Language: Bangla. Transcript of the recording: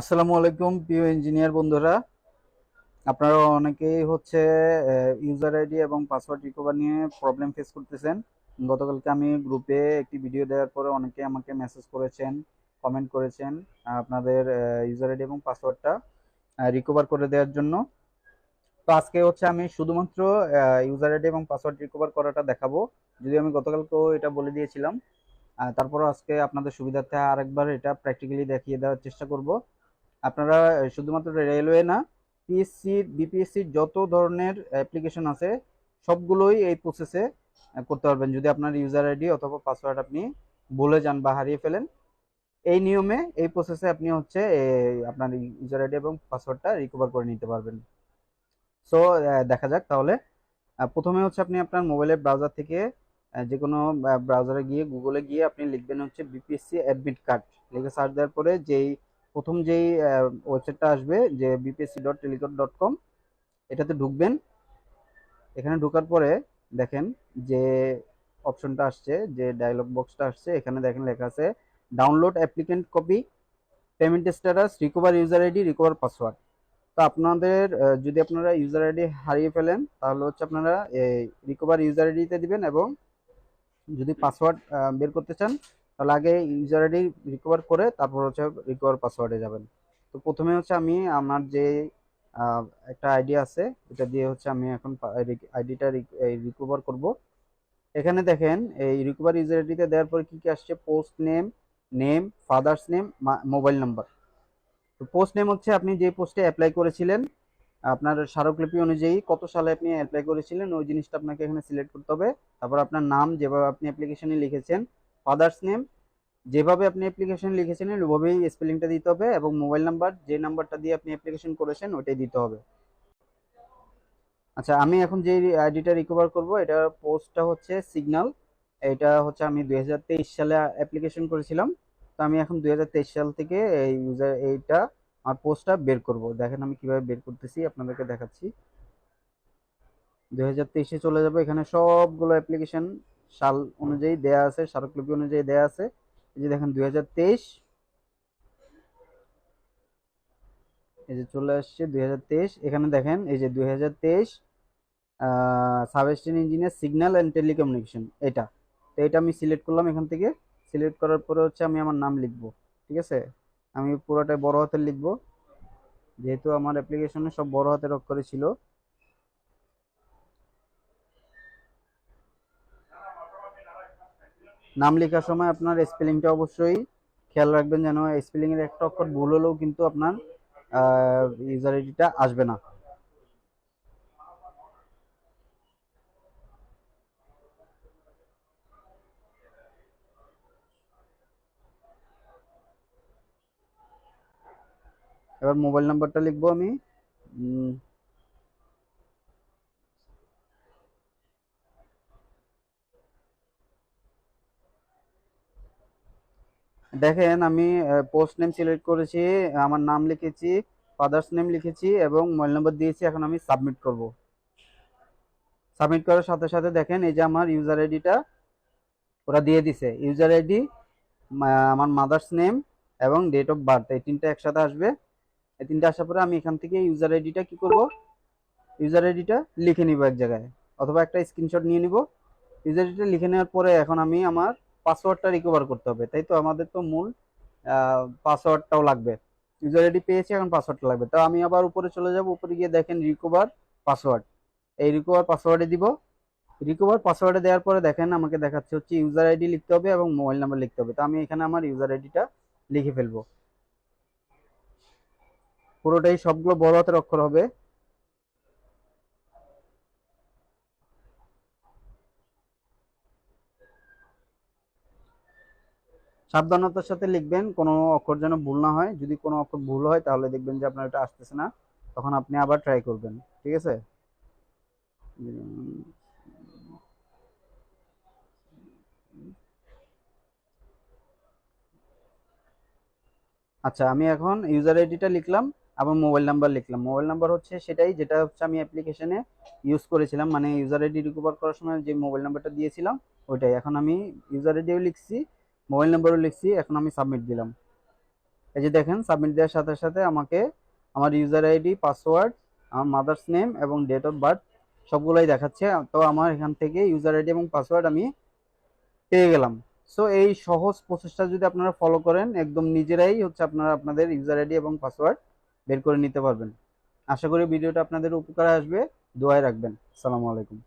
আসসালামু আলাইকুম প্রিয় ইঞ্জিনিয়ার বন্ধুরা। আপনারা অনেকেই হচ্ছে ইউজার আইডি এবং পাসওয়ার্ড রিকভার নিয়ে প্রবলেম ফেস করতেছেন। গতকালকে আমি গ্রুপে একটি ভিডিও দেওয়ার পরে অনেকে আমাকে মেসেজ করেছেন কমেন্ট করেছেন আপনাদের ইউজার আইডি এবং পাসওয়ার্ডটা রিকভার করে দেওয়ার জন্য। তো আজকে হচ্ছে আমি শুধুমাত্র ইউজার আইডি এবং পাসওয়ার্ড রিকভার করাটা দেখাবো। যদি আমি গতকালকেও এটা বলে দিয়েছিলাম। আহ, তারপরও আজকে আপনাদের সুবিধার্থে আরেকবার এটা প্র্যাকটিক্যালি দেখিয়ে দেওয়ার চেষ্টা করব। আপনারা শুধুমাত্র রেলওয়ে না পিএসসি বিপিএসসির যত ধরনের অ্যাপ্লিকেশন আছে, সবগুলোই এই প্রসেসে করতে পারবেন। যদি আপনার ইউজার আইডি অথবা পাসওয়ার্ড আপনি ভুলে যান বা হারিয়ে ফেলেন, এই নিয়মে, এই প্রসেসে আপনি হচ্ছে আপনার ইউজার আইডি এবং পাসওয়ার্ডটা রিকভার করে নিতে পারবেন। সো দেখা যাক তাহলে। প্রথমে হচ্ছে আপনি আপনার মোবাইলের ব্রাউজার থেকে যে কোনো ব্রাউজারে গিয়ে গুগলে গিয়ে আপনি লিখবেন হচ্ছে বিপিএসসি অ্যাডমিট কার্ড লিখে সার্চ দেওয়ার পরে যেই প্রথম যেই ওয়েবসাইটটা আসবে যে BPSC dot Teletalk dot com এটাতে ঢুকবেন। এখানে ঢোকার পরে দেখেন যে অপশনটা আসছে যে ডায়লগ বক্সটা আসছে এখানে দেখেন লেখা আছে download applicant copy payment status recover user ID recover password তো আপনাদের যদি আপনারা ইউজার আইডি হারিয়ে ফেলেন তাহলে হচ্ছে আপনারা রিকভার ইউজার আইডিতে দিবেন এবং যদি পাসওয়ার্ড বের করতে চান তাহলে আগে ইউজার আইডি রিকভার করে তারপর হচ্ছে রিকভার পাসওয়ার্ডে যাবেন। তো প্রথমে হচ্ছে আমি আমার যে একটা আইডি আছে, এটা দিয়ে হচ্ছে আমি এখন আইডিটা রিকভার করব। এখানে দেখেন, এই রিকভার ইউজার আইডিতে দেওয়ার পর কি কি আসছে? Post name name father's name mobile number তো পোস্ট নেম হচ্ছে আপনি যে পোস্টে অ্যাপ্লাই করেছিলেন, আপনার স্মারকলিপি অনুযায়ী কত সালে আপনি অ্যাপ্লাই করেছিলেন, ওই জিনিসটা আপনাকে এখানে সিলেক্ট করতে হবে। তারপর আপনার নাম যেভাবে আপনি অ্যাপ্লিকেশনে লিখেছেন ফাদার্স নেম যেভাবে আপনি অ্যাপ্লিকেশন লিখেছিলেন, ওভাবেই স্পেলিংটা দিতে হবে এবং মোবাইল নাম্বার যে নাম্বারটা দিয়ে আপনি অ্যাপ্লিকেশন করেছেন ওটাই দিতে হবে। আচ্ছা আমি এখন যে আইডিটা রিকভার করব এটা পোস্টটা হচ্ছে সিগন্যাল এটা হচ্ছে আমি দু হাজার তেইশ সালে অ্যাপ্লিকেশন করেছিলাম। তো আমি এখন দুই হাজার তেইশ সাল থেকে এই ইউজার এইটা আমার পোস্টটা বের করব। দেখেন আমি কীভাবে বের করতেছি, আপনাদেরকে দেখাচ্ছি। দুই চলে যাব, এখানে সবগুলো অ্যাপ্লিকেশন সাল অনুযায়ী দেয়া আছে, স্মারকলিপি অনুযায়ী দেয়া আছে। এই যে দেখেন দুই হাজার তেইশ। এই যে চলে আসছে দুই হাজার তেইশ। এখানে দেখেন এই যে দুই হাজার তেইশ সাবস্টেন ইঞ্জিনিয়ার সিগন্যাল অ্যান্ড টেলিকমিউনিকেশন এটা। তো এটা আমি সিলেক্ট করলাম এখান থেকে। সিলেক্ট করার পরে হচ্ছে আমি আমার নাম লিখব, ঠিক আছে? আমি পুরোটাই বড় হাতের লিখব। যেহেতু আমার অ্যাপ্লিকেশনে সব বড় হাতের অক্ষরে ছিল। নাম লেখার সময় আপনার স্পেলিংটা অবশ্যই খেয়াল রাখবেন যেন স্পেলিং এর একটা অক্ষর ভুল হলেও কিন্তু আপনার ইউজার আইডিটা আসবে না। এবার মোবাইল নাম্বারটা লিখব আমি। দেখেন আমি পোস্ট নেম সিলেক্ট করেছি, আমার নাম লিখেছি ফাদার্স নেম লিখেছি এবং মোবাইল নম্বর দিয়েছি, এখন আমি সাবমিট করব। সাবমিট করার সাথে সাথে দেখেন, এই যে আমার ইউজার আইডিটা ওরা দিয়ে দিছে। ইউজার আইডি আমার মাদার্স নেম এবং ডেট অফ বার্থ এই তিনটা একসাথে আসবে। এই তিনটা আসার পরে আমি এখান থেকে ইউজার আইডিটা কি করব? ইউজার আইডিটা লিখে নিব এক জায়গায়, অথবা একটা স্ক্রিনশট নিয়ে নিব। ইউজার আইডিটা লিখে নেওয়ার পরে এখন আমি আমার পাসওয়ার্ডটা রিকভার করতে হবে। তাই তো? আমাদের তো মূল পাসওয়ার্ডটাও লাগবে। ইউজার আইডি পেয়েছি, এখন পাসওয়ার্ডটা লাগবে। তো আমি আবার উপরে চলে যাব, উপরে গিয়ে দেখেন রিকভার পাসওয়ার্ড এই রিকভার পাসওয়ার্ডে দিব। রিকভার পাসওয়ার্ডে দেওয়ার পরে দেখেন, আমাকে দেখাচ্ছে হচ্ছে ইউজার আইডি লিখতে হবে এবং মোবাইল নাম্বার লিখতে হবে। তো আমি এখানে আমার ইউজার আইডিটা লিখে ফেলব। পুরোটাই সবগুলো বড় হাতের অক্ষর হবে। সাবধানতার সাথে লিখবেন, কোনো অক্ষর যেন ভুল না হয়। যদি কোনো অক্ষর ভুল হয়, তাহলে দেখবেন যে আপনার এটা আসতেছে না। তখন আপনি আবার ট্রাই করবেন, ঠিক আছে? আচ্ছা আমি এখন ইউজার আইডিটা লিখলাম, আবার মোবাইল নাম্বার লিখলাম। মোবাইল নাম্বার হচ্ছে সেটাই, যেটা হচ্ছে আমি অ্যাপ্লিকেশনে ইউজ করেছিলাম। মানে ইউজার আইডি রিকভার করার সময় যে মোবাইল নাম্বারটা দিয়েছিলাম, ওইটাই। এখন আমি ইউজার আইডিও লিখছি মোবাইল নাম্বারও লিখছি, এখন আমি সাবমিট দিলাম। এই যে দেখেন সাবমিট দেওয়ার সাথে সাথে আমাকে আমার ইউজার আইডি পাসওয়ার্ড আমার মাদার্স নেম এবং ডেট অফ বার্থ সবগুলোই দেখাচ্ছে। তো আমার এখান থেকে ইউজার আইডি এবং পাসওয়ার্ড আমি পেয়ে গেলাম। সো এই সহজ প্রসেসটা যদি আপনারা ফলো করেন, একদম নিজেরাই হচ্ছে আপনারা আপনাদের ইউজার আইডি এবং পাসওয়ার্ড বের করে নিতে পারবেন। আশা করি ভিডিওটা আপনাদের উপকারে আসবে। দোয়ায় রাখবেন। আসসালামু আলাইকুম।